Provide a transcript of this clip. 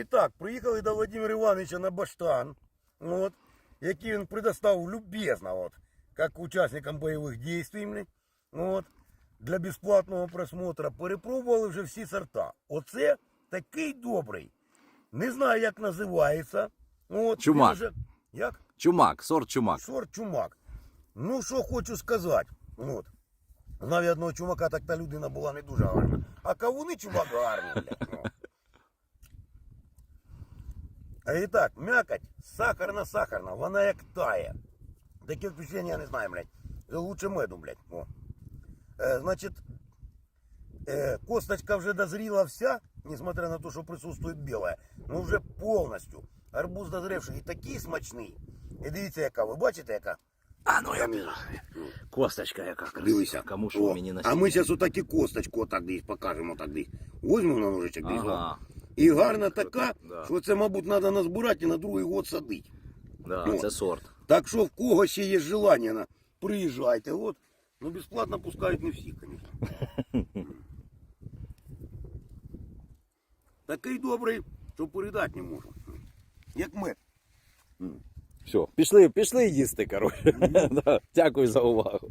І так, приїхали до Владимира Івановича на баштан, от, який він предоставив любезно, от, як учасникам бойових дій, от, для безплатного просмотра. Перепробували вже всі сорта. Оце такий добрий. Не знаю, як називається. От, Чумак. вже- Як? Чумак, сорт чумак. Сорт чумак. Ну, що хочу сказати. От. Я одного чумака, так та людина була не дуже гарна. А кавуни чумак гарний, А і так, м'якоть сахарна-сахарна, вона як тає. Таке впечатлення я не знаю, блядь. Лучше меду, блядь. О. Е, значить, е, косточка вже дозріла вся, несмотря на те, що присутствує біла, ну вже повністю. Арбуз дозрівший і такий смачний. І дивіться, яка, ви бачите, яка? А ну я Камінь. Косточка яка Дивися. Кому що О, мені на а ми зараз отак і косточку отак десь покажемо так десь. Возьмемо на ножичок десь. Ага, І гарна така, Да. що це, мабуть, треба назбирати і на другий год садити. да, О. це сорт. Так що в кого ще є желання, на- приїжджайте. От. Ну, безплатно пускають не всіх, звісно. Такий добрий, що передати не можу. Як мед. Все, пішли, пішли їсти, коротше. Да, Дякую за увагу.